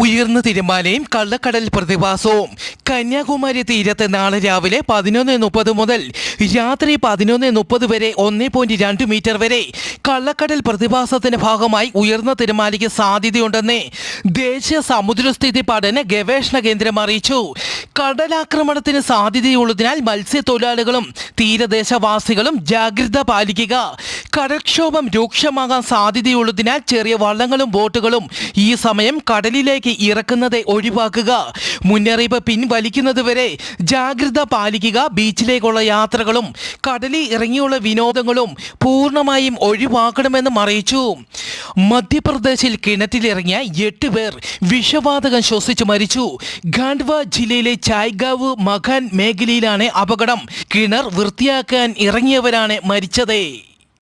ഉയർന്ന തിരമാലയും കള്ളക്കടൽ പ്രതിഭാസവും. കന്യാകുമാരി തീരത്ത് നാളെ രാവിലെ പതിനൊന്ന് മുപ്പത് മുതൽ രാത്രി പതിനൊന്ന് മുപ്പത് വരെ ഒന്ന് പോയിന്റ് രണ്ട് മീറ്റർ വരെ കള്ളക്കടൽ പ്രതിഭാസത്തിന്റെ ഭാഗമായി ഉയർന്ന തിരമാലയ്ക്ക് സാധ്യതയുണ്ടെന്ന് ദേശീയ സമുദ്രസ്ഥിതി പഠന ഗവേഷണ കേന്ദ്രം അറിയിച്ചു. കടലാക്രമണത്തിന് സാധ്യതയുള്ളതിനാൽ മത്സ്യത്തൊഴിലാളികളും തീരദേശവാസികളും ജാഗ്രത പാലിക്കുക. കടൽക്ഷോഭം രൂക്ഷമാകാൻ സാധ്യതയുള്ളതിനാൽ ചെറിയ വള്ളങ്ങളും ബോട്ടുകളും ഈ സമയം കടലിലേക്ക് ഇറക്കുന്നത് ഒഴിവാക്കുക. മുന്നറിയിപ്പ് പിൻവലിക്കുന്നതുവരെ ജാഗ്രത പാലിക്കുക. ബീച്ചിലേക്കുള്ള യാത്രകളും കടലിൽ ഇറങ്ങിയുള്ള വിനോദങ്ങളും പൂർണമായും ഒഴിവാക്കണമെന്നും അറിയിച്ചു. മധ്യപ്രദേശിൽ കിണറ്റിലിറങ്ങിയ എട്ട് പേർ വിഷവാതകം ശ്വസിച്ച് മരിച്ചു. ഖാണ്ഡ്വ ജില്ലയിലെ ചായ്ഗാവ് മഖാൻ മേഖലയിലാണ് അപകടം. കിണർ വൃത്തിയാക്കാൻ ഇറങ്ങിയവരാണ് മരിച്ചത്.